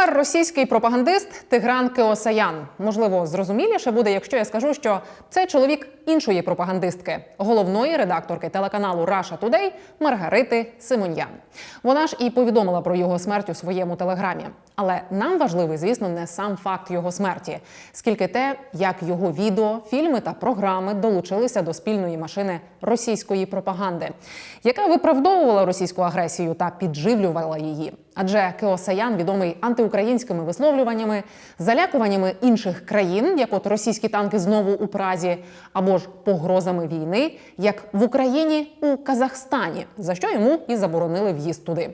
Помер російський пропагандист Тигран Кеосаян. Можливо, зрозуміліше буде, якщо я скажу, що це чоловік іншої пропагандистки, головної редакторки телеканалу Russia Today Маргарити Симоньян. Вона ж і повідомила про його смерть у своєму телеграмі. Але нам важливий, звісно, не сам факт його смерті, скільки те, як його відео, фільми та програми долучилися до спільної машини російської пропаганди, яка виправдовувала російську агресію та підживлювала її. Адже Кеосаян відомий антиукраїнськими висловлюваннями, залякуваннями інших країн, як от російські танки знову у Празі, або ж погрозами війни, як в Україні у Казахстані, за що йому і заборонили в'їзд туди.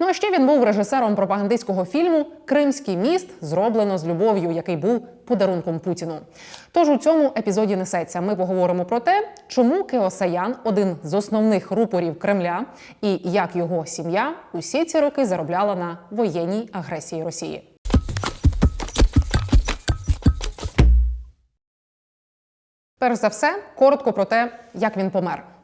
Ну а ще він був режисером пропагандистського фільму Кримський міст зроблено з любов'ю, який був подарунком Путіну. Тож у цьому епізоді несеться. Ми поговоримо про те, чому Кеосаян один з основних рупорів Кремля, і як його сім'я усі ці роки заробляла на воєнній агресії Росії. Перш за все, коротко про те, як він помер.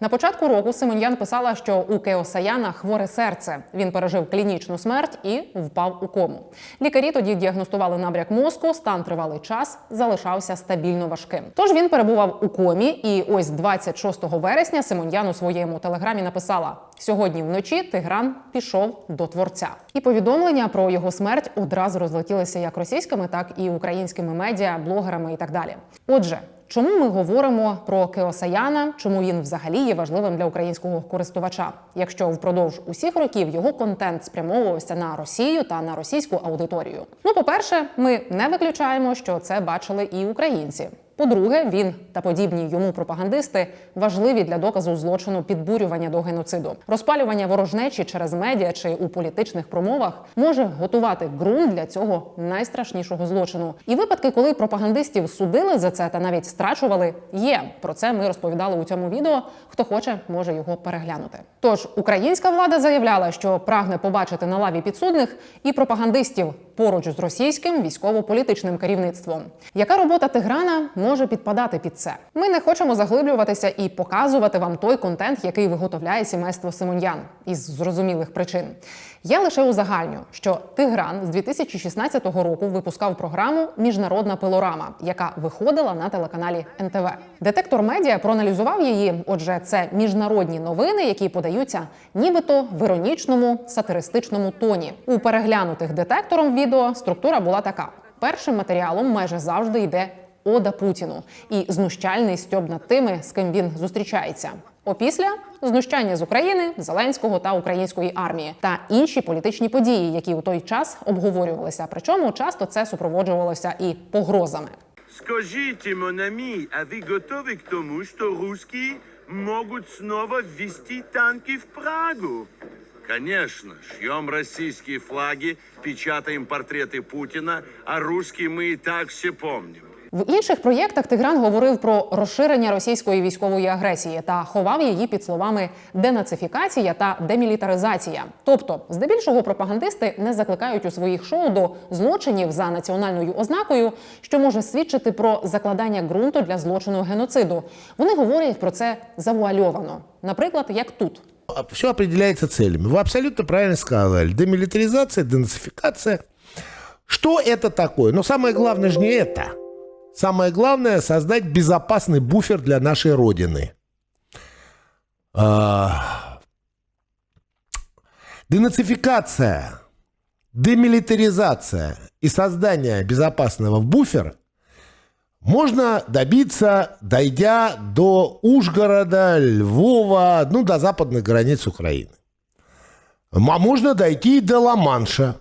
На початку року Симоньян писала, що у Кеосаяна хворе серце. Він пережив клінічну смерть і впав у кому. Лікарі тоді діагностували набряк мозку, стан тривалий час залишався стабільно важким. Тож він перебував у комі, і ось 26 вересня Симоньян у своєму телеграмі написала: сьогодні вночі Тигран пішов до творця. І повідомлення про його смерть одразу розлетілися як російськими, так і українськими медіа, блогерами і так далі. Отже. Чому ми говоримо про Кеосаяна? Чому він взагалі є важливим для українського користувача? Якщо впродовж усіх років його контент спрямовувався на Росію та на російську аудиторію? Ну, по-перше, ми не виключаємо, що це бачили і українці. По-друге, він та подібні йому пропагандисти важливі для доказу злочину підбурювання до геноциду. Розпалювання ворожнечі через медіа чи у політичних промовах може готувати ґрунт для цього найстрашнішого злочину. І випадки, коли пропагандистів судили за це та навіть страчували, є. Про це ми розповідали у цьому відео. Хто хоче, може його переглянути. Тож українська влада заявляла, що прагне побачити на лаві підсудних і пропагандистів поруч з російським військово-політичним керівництвом. Яка робота Тиграна може підпадати під це? Ми не хочемо заглиблюватися і показувати вам той контент, який виготовляє сімейство Симоньян із зрозумілих причин. Я лише узагальню, що Тигран з 2016 року випускав програму Міжнародна пилорама, яка виходила на телеканалі НТВ. Детектор медіа проаналізував її. Отже, це міжнародні новини, які подаються нібито в іронічному сатиристичному тоні. У переглянутих детектором відео структура була така: першим матеріалом майже завжди йде ода Путіну і знущальний стьоб над тими, з ким він зустрічається. Опісля знущання з України, Зеленського та української армії та інші політичні події, які у той час обговорювалися. Причому часто це супроводжувалося і погрозами. Скажите, mon ami, а вы готовы к тому, что русские могут снова ввести танки в Прагу? Конечно, шьем российские флаги, печатаем портреты Путина, а русские мы и так все помним. В інших проєктах Тигран говорив про розширення російської військової агресії та ховав її під словами денацифікація та демілітаризація. Тобто, здебільшого пропагандисти не закликають у своїх шоу до злочинів за національною ознакою, що може свідчити про закладання ґрунту для злочину геноциду. Вони говорять про це завуальовано, наприклад, як тут. Все определяется целями. Вы абсолютно правильно сказали. Демилитаризация, денацификация. Что это такое? Но самое главное же не это. Самое главное создать безопасный буфер для нашей Родины. А, Денацификация, демилитаризация и создание безопасного буфера можно добиться, дойдя до Ужгорода, Львова, ну, до западных границ Украины. А можно дойти и до Ла-Манша.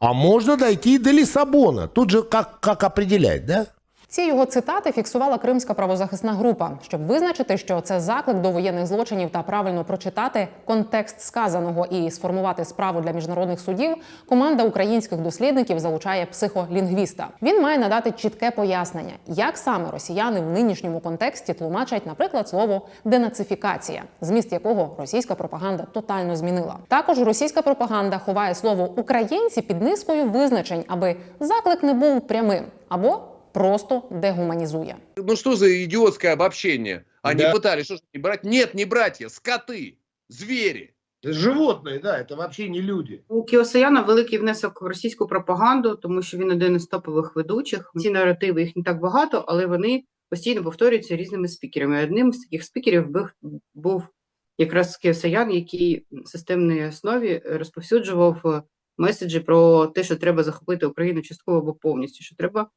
А можно дойти и до Лиссабона. Тут же как, как определять, да? Ці його цитати фіксувала Кримська правозахисна група, щоб визначити, що це заклик до воєнних злочинів та правильно прочитати контекст сказаного і сформувати справу для міжнародних судів. Команда українських дослідників залучає психолінгвіста. Він має надати чітке пояснення, як саме росіяни в нинішньому контексті тлумачать, наприклад, слово денацифікація, зміст якого російська пропаганда тотально змінила. Також російська пропаганда ховає слово українці під низкою визначень, аби заклик не був прямим або просто дегуманізує. Ну что за идиотское обобщение? Они Да. пытались, что ж, не брать? Нет, не братья, скоты, звери. Животные, да, это вообще не люди. У Кіосаяна великий внесок в російську пропаганду, тому що він один із топових ведучих. Ці наративи їх не так багато, але вони постійно повторюються різними спікерами. Одним з таких спікерів був, був якраз Кіосаян, який на системній основі розповсюджував е, меседжі про те, що треба захопити Україну частково або повністю, що треба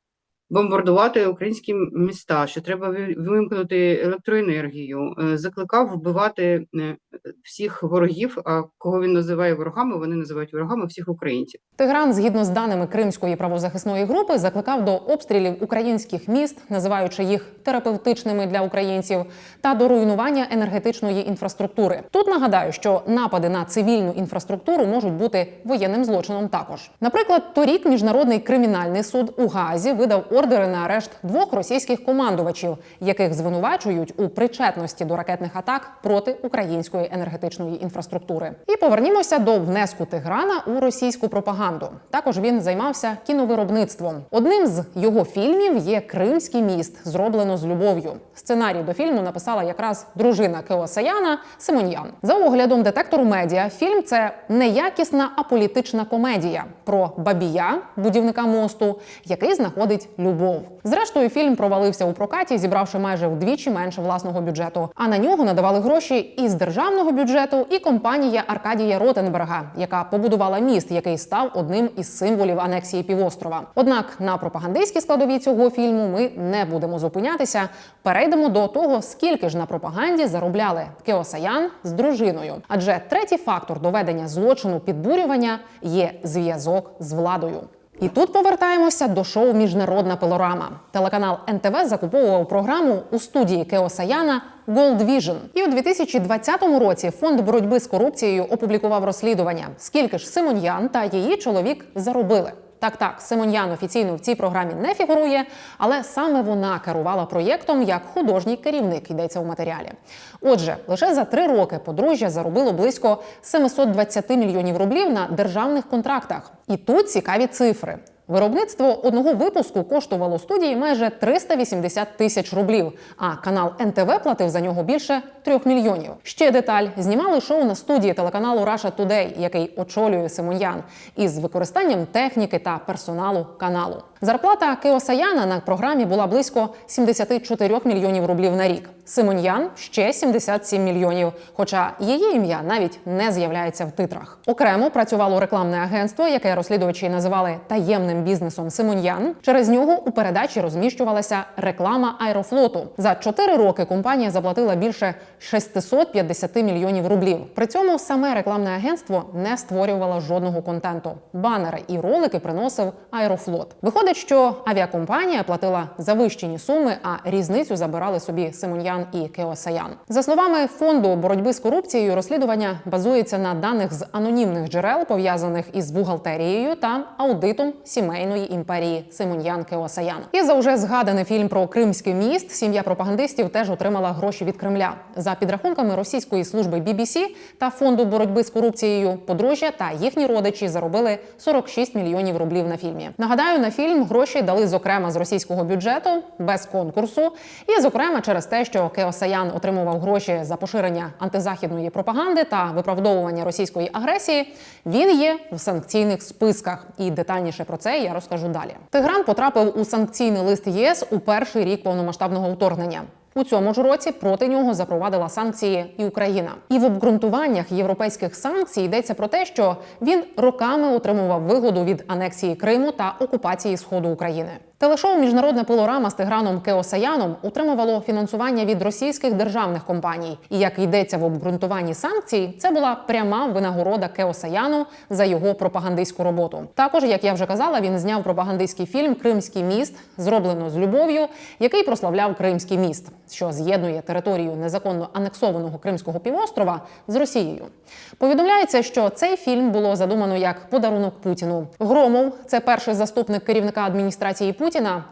бомбардувати українські міста, що треба вимкнути електроенергію, е, закликав вбивати е, всіх ворогів. А кого він називає ворогами, вони називають ворогами всіх українців. Тигран, згідно з даними Кримської правозахисної групи, закликав до обстрілів українських міст, називаючи їх терапевтичними для українців, та до руйнування енергетичної інфраструктури. Тут нагадаю, що напади на цивільну інфраструктуру можуть бути воєнним злочином також. Наприклад, торік міжнародний кримінальний суд у Гаазі видав ордери на арешт двох російських командувачів, яких звинувачують у причетності до ракетних атак проти української енергетичної інфраструктури. І повернімося до внеску Тиграна у російську пропаганду. Також він займався кіновиробництвом. Одним з його фільмів є Кримський міст, зроблено з любов'ю. Сценарій до фільму написала якраз дружина Кеосаяна Симоньян. За оглядом детектору медіа, фільм це неякісна аполітична комедія про бабія, будівника мосту, який знаходить любов. Зрештою, фільм провалився у прокаті, зібравши майже вдвічі менше власного бюджету. А на нього надавали гроші із державного бюджету, і компанія Аркадія Ротенберга, яка побудувала міст, який став одним із символів анексії півострова. Однак на пропагандистській складовій цього фільму ми не будемо зупинятися. Перейдемо до того, скільки ж на пропаганді заробляли Кеосаян з дружиною. Адже третій фактор доведення злочину підбурювання є зв'язок з владою. І тут повертаємося до шоу Міжнародна пилорама. Телеканал НТВ закуповував програму у студії Кеосаяна Gold Vision. І у 2020 році фонд боротьби з корупцією опублікував розслідування, скільки ж Симоньян та її чоловік заробили. Так, так, Симоньян офіційно в цій програмі не фігурує, але саме вона керувала проєктом як художній керівник, йдеться у матеріалі. Отже, лише за три роки подружжя заробило близько 720 мільйонів рублів на державних контрактах. І тут цікаві цифри. Виробництво одного випуску коштувало студії майже 380 тисяч рублів, а канал НТВ платив за нього більше трьох мільйонів. Ще деталь знімали шоу на студії телеканалу Russia Today, який очолює Симоньян, із використанням техніки та персоналу каналу. Зарплата Кеосаяна на програмі була близько 74 мільйонів рублів на рік. Симоньян ще 77 мільйонів. Хоча її ім'я навіть не з'являється в титрах. Окремо працювало рекламне агентство, яке розслідувачі називали таємним бізнесом Симоньян. Через нього у передачі розміщувалася реклама аерофлоту. За 4 роки компанія заплатила більше 650 мільйонів рублів. При цьому саме рекламне агентство не створювало жодного контенту. Банери і ролики приносив аерофлот. Виходить, що авіакомпанія платила завищені суми, а різницю забирали собі Симоньян і Кеосаян. За словами фонду боротьби з корупцією, розслідування базується на даних з анонімних джерел, пов'язаних із бухгалтерією та аудитом сімейної імперії Симоньян Кеосаян. І за вже згаданий фільм про Кримський міст сім'я пропагандистів теж отримала гроші від Кремля. За підрахунками російської служби BBC та фонду боротьби з корупцією, подружжя та їхні родичі заробили 46 мільйонів рублів на фільмі. Нагадаю, на фільм гроші дали зокрема з російського бюджету без конкурсу, і зокрема через те, що Кеосаян отримував гроші за поширення антизахідної пропаганди та виправдовування російської агресії. Він є в санкційних списках. І детальніше про це я розкажу далі. Тигран потрапив у санкційний лист ЄС у перший рік повномасштабного вторгнення. У цьому ж році проти нього запровадила санкції і Україна. І в обґрунтуваннях європейських санкцій йдеться про те, що він роками отримував вигоду від анексії Криму та окупації сходу України. Телешоу Міжнародна пилорама з Тиграном Кеосаяном утримувало фінансування від російських державних компаній. І як йдеться в обґрунтуванні санкцій, це була пряма винагорода Кеосаяну за його пропагандистську роботу. Також, як я вже казала, він зняв пропагандистський фільм Кримський міст, зроблено з любов'ю, який прославляв Кримський міст, що з'єднує територію незаконно анексованого Кримського півострова з Росією. Повідомляється, що цей фільм було задумано як подарунок Путіну. Громов, це перший заступник керівника адміністрації Путіна,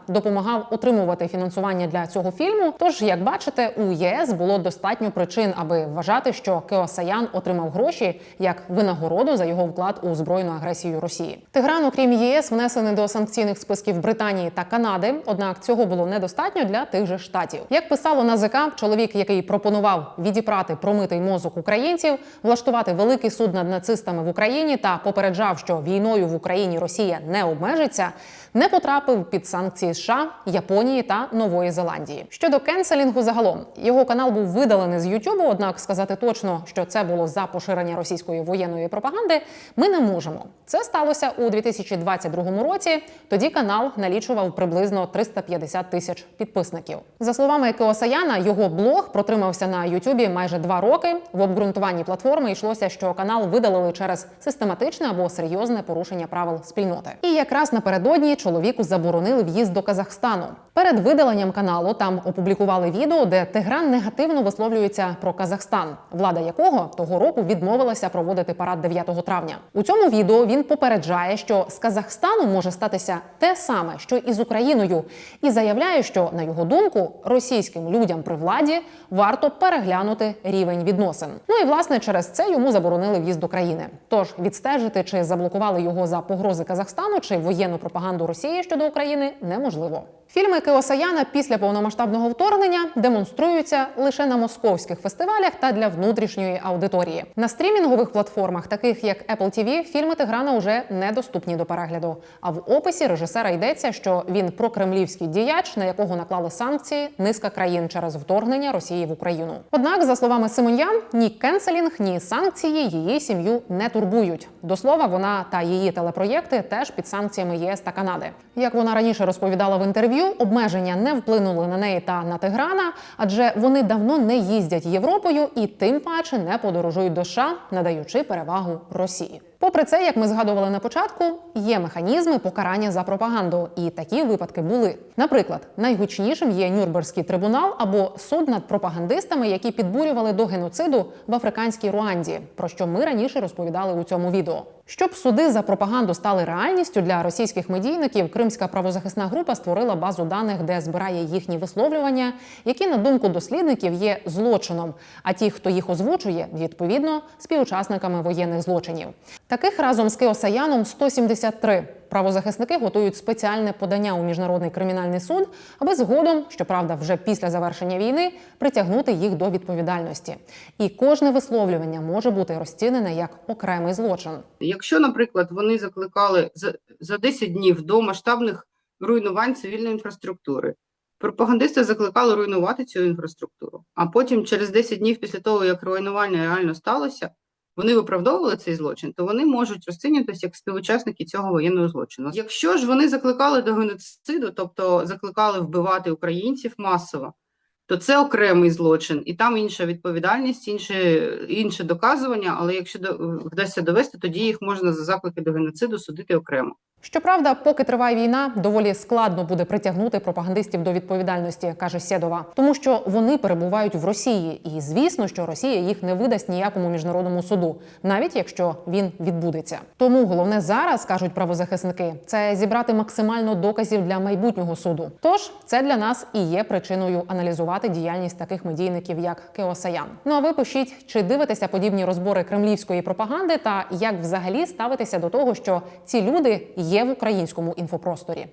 допомагав отримувати фінансування для цього фільму. Тож, як бачите, у ЄС було достатньо причин, аби вважати, що Кеосаян отримав гроші як винагороду за його вклад у збройну агресію Росії. Тигран, окрім ЄС, внесений до санкційних списків Британії та Канади. Однак цього було недостатньо для тих же штатів. Як написало НАЗК, чоловік, який пропонував відіпрати промитий мозок українців, влаштувати великий суд над нацистами в Україні та попереджав, що війною в Україні Росія не обмежиться, не потрапив під санкції США, Японії та Нової Зеландії. Щодо кенселінгу, загалом його канал був видалений з Ютубу. Однак сказати точно, що це було за поширення російської воєнної пропаганди, ми не можемо. Це сталося у 2022 році. Тоді канал налічував приблизно 350 тисяч підписників. За словами Кеосаяна, його блог протримався на Ютубі майже два роки. В обґрунтуванні платформи йшлося, що канал видалили через систематичне або серйозне порушення правил спільноти. І якраз напередодні чоловіку заборонили в'їзд до Казахстану. Перед видаленням каналу там опублікували відео, де Тегран негативно висловлюється про Казахстан, влада якого того року відмовилася проводити парад 9 травня. У цьому відео він попереджає, що з Казахстану може статися те саме, що і з Україною, і заявляє, що на його думку російським людям при владі варто переглянути рівень відносин. Ну і власне через це йому заборонили в'їзд до країни. Тож відстежити, чи заблокували його за погрози Казахстану чи воєнну пропаганду Росії щодо України неможливо. Фільми Кеосаяна після повномасштабного вторгнення демонструються лише на московських фестивалях та для внутрішньої аудиторії. На стрімінгових платформах, таких як Apple TV, фільми Тиграна уже недоступні до перегляду. А в описі режисера йдеться, що він прокремлівський діяч, на якого наклали санкції низка країн через вторгнення Росії в Україну. Однак, за словами Симоньян, ні кенселінг, ні санкції її сім'ю не турбують. До слова, вона та її телепроєкти теж під санкціями ЄС та Канади. Як вона раніше розповідала в інтерв'ю, обмеження не вплинули на неї та на Тиграна, адже вони давно не їздять Європою і тим паче не подорожують до США, надаючи перевагу Росії. Попри це, як ми згадували на початку, є механізми покарання за пропаганду, і такі випадки були. Наприклад, найгучнішим є Нюрнберзький трибунал або суд над пропагандистами, які підбурювали до геноциду в африканській Руанді, про що ми раніше розповідали у цьому відео. Щоб суди за пропаганду стали реальністю для російських медійників, Кримська правозахисна група створила базу даних, де збирає їхні висловлювання, які на думку дослідників є злочином. А ті, хто їх озвучує, відповідно співучасниками воєнних злочинів. Таких разом з Кеосаяном 173. Правозахисники готують спеціальне подання у міжнародний кримінальний суд, аби згодом, щоправда, вже після завершення війни, притягнути їх до відповідальності. І кожне висловлювання може бути розцінене як окремий злочин. Якщо, наприклад, вони закликали за, за 10 днів до масштабних руйнувань цивільної інфраструктури, пропагандисти закликали руйнувати цю інфраструктуру, а потім, через 10 днів після того, як руйнування реально сталося, вони виправдовували цей злочин, то вони можуть розцінюватися як співучасники цього воєнного злочину. Якщо ж вони закликали до геноциду, тобто закликали вбивати українців масово, то це окремий злочин, і там інша відповідальність, інше, інше доказування. Але якщо вдасться довести, тоді їх можна за заклики до геноциду судити окремо. Щоправда, поки триває війна, доволі складно буде притягнути пропагандистів до відповідальності, каже Сєдова, тому що вони перебувають в Росії, і звісно, що Росія їх не видасть ніякому міжнародному суду, навіть якщо він відбудеться. Тому головне зараз кажуть правозахисники, це зібрати максимально доказів для майбутнього суду. Тож це для нас і є причиною аналізувати діяльність таких медійників, як Кеосаян. Ну а ви пишіть, чи дивитеся подібні розбори кремлівської пропаганди, та як взагалі ставитися до того, що ці люди є в українському інфопросторі.